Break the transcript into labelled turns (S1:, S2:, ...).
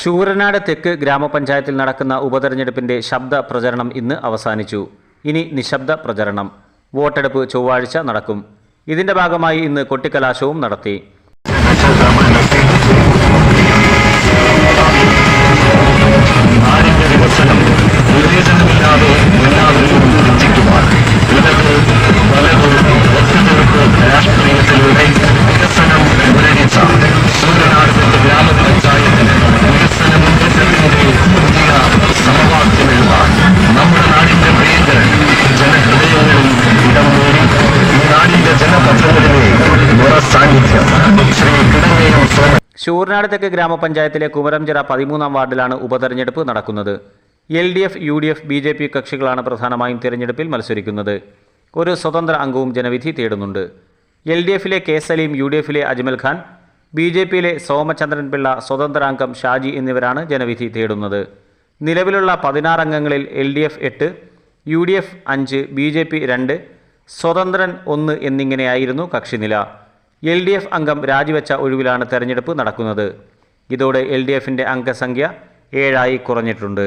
S1: ശൂരനാട് തെക്ക് ഗ്രാമപഞ്ചായത്തിൽ നടക്കുന്ന ഉപതെരഞ്ഞെടുപ്പിന്റെ ശബ്ദ പ്രചരണം ഇന്ന് അവസാനിച്ചു. ഇനി നിശബ്ദ പ്രചരണം. വോട്ടെടുപ്പ് ചൊവ്വാഴ്ച നടക്കും. ഇതിന്റെ ഭാഗമായി ഇന്ന് കൊട്ടിക്കലാശവും നടത്തി. ശൂരനാട് തെക്ക് ഗ്രാമപഞ്ചായത്തിലെ കുമരംചിറ പതിമൂന്നാം വാർഡിലാണ് ഉപതെരഞ്ഞെടുപ്പ് നടക്കുന്നത്. L D F U D F B J P കക്ഷികളാണ് പ്രധാനമായും തിരഞ്ഞെടുപ്പിൽ മത്സരിക്കുന്നത്. ഒരു സ്വതന്ത്ര അംഗവും ജനവിധി തേടുന്നുണ്ട്. എൽ ഡി എഫിലെ കെ സലീം യു ഡി എഫിലെ അജ്മൽ ഖാൻ ബി ജെ പിയിലെ സോമചന്ദ്രൻ പിള്ള സ്വതന്ത്ര അംഗം ഷാജി എന്നിവരാണ് ജനവിധി തേടുന്നത്. നിലവിലുള്ള പതിനാറ് അംഗങ്ങളിൽ എൽ ഡി എഫ് എട്ട് യു ഡി എഫ് അഞ്ച് ബി ജെ പി രണ്ട് സ്വതന്ത്രൻ ഒന്ന് എന്നിങ്ങനെയായിരുന്നു കക്ഷിനില. എൽ ഡി എഫ് അംഗം രാജിവെച്ച ഒഴിവിലാണ് തെരഞ്ഞെടുപ്പ് നടക്കുന്നത്. ഇതോടെ എൽ ഡി എഫിന്റെ അംഗസംഖ്യ ഏഴായി കുറഞ്ഞിട്ടുണ്ട്.